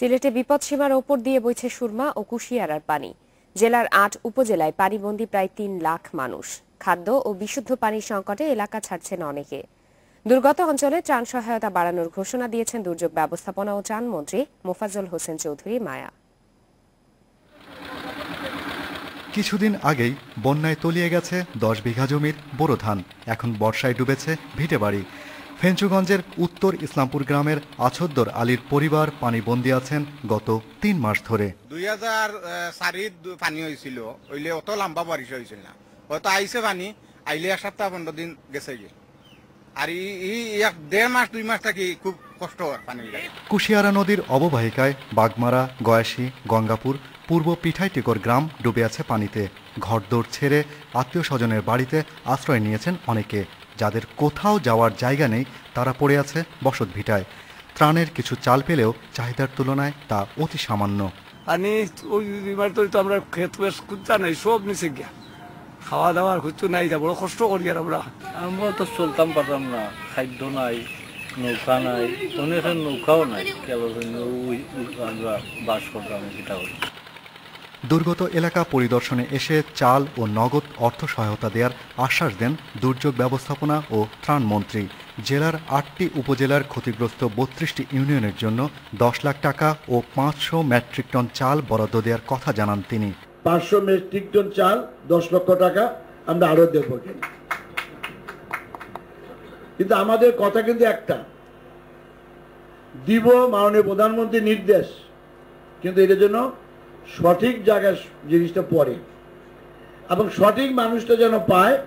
সিলেটে বিপদসীমার ওপর দিয়ে বইছে সুরমা ও কুশিয়ারার পানি। জেলার আট উপজেলায় পানিবন্দী প্রায় তিন লাখ মানুষ। খাদ্য ও বিশুদ্ধ পানির সংকটে এলাকা ছাড়ছেন অনেকে। দুর্গত অঞ্চলে ত্রাণ সহায়তা বাড়ানোর ঘোষণা দিয়েছেন দুর্যোগ ব্যবস্থাপনা ও ত্রাণ মন্ত্রী মোফাজ্জল হোসেন চৌধুরী মায়া। কিছুদিন আগেই বন্যায় তলিয়ে গেছে দশ বিঘা জমির বোরো ধান। এখন বর্ষায় ডুবেছে ভিটে বাড়ি ফেঞ্চুগঞ্জের উত্তর ইসলামপুর গ্রামের আছদ্দর আলীর পরিবার পানি পানিবন্দী আছেন গত তিন মাস ধরে। দুই হাজার চারিত পানি হয়েছিল ওইলে অত লম্বা বারিশ হয়েছিল না। হয়তো আইছে পানি আইলে এক সপ্তাহ পনেরো দিন গেছে গিয়ে আর এক দেড় মাস দুই মাস থাকি খুব কষ্ট পানি কুশিয়ারা নদীর অববাহিকায় বাগমারা গয়াসী গঙ্গাপুর পূর্ব পিঠাইটিকর গ্রাম ডুবে আছে পানিতে। ঘরদোর ছেড়ে আত্মীয় স্বজনের বাড়িতে আশ্রয় নিয়েছেন অনেকে। যাদের কোথাও যাওয়ার জায়গা নেই তারা পড়ে আছে বসত ভিটায় ত্রাণের কিছু চাল পেলেও চাহিদার তুলনায় তা অতি সামান্য। পানি ওই বিমার তো আমরা খেত বেশ খুঁজতা নাই সব নিচে গিয়া। খাওয়া দাওয়ার খুঁজতে নাই যা বড় কষ্ট করি আর আমরা। আমরা তো চলতাম পারতাম না খাদ্য নাই নৌকা নাই অনেকের নৌকাও নাই। কেবল আমরা বাস করতাম এটা দুর্গত এলাকা পরিদর্শনে এসে চাল ও নগদ অর্থ সহায়তা দেওয়ার আশ্বাস দেন দুর্যোগ ব্যবস্থাপনা ও ত্রাণ মন্ত্রী। জেলার আটটি উপজেলার ক্ষতিগ্রস্ত বত্রিশটি ইউনিয়নের জন্য দশ লাখ টাকা ও পাঁচশো মেট্রিক টন চাল বরাদ্দ দেওয়ার কথা জানান তিনি। পাঁচশো মেট্রিক টন চাল, দশ লক্ষ টাকা আমরা আরও দেবো কিন্তু আমাদের কথা কিন্তু একটা। দিব মাননীয় প্রধানমন্ত্রীর নির্দেশ, কিন্তু এটার জন্য সঠিক জায়গায় জিনিসটা পড়ে এবং সঠিক মানুষটা যেন পায়,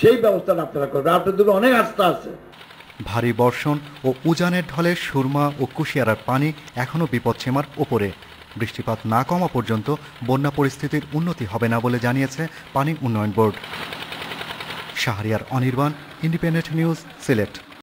সেই ব্যবস্থাটা আপনারা করবেন। আপনাদের অনেক আস্থা আছে। ভারী বর্ষণ ও উজানের ঢলে সুরমা ও কুশিয়ারার পানি এখনও বিপদসীমার ওপরে। বৃষ্টিপাত না কমা পর্যন্ত বন্যা পরিস্থিতির উন্নতি হবে না বলে জানিয়েছে পানি উন্নয়ন board. Shahriar Anirban, independent news, Sylhet.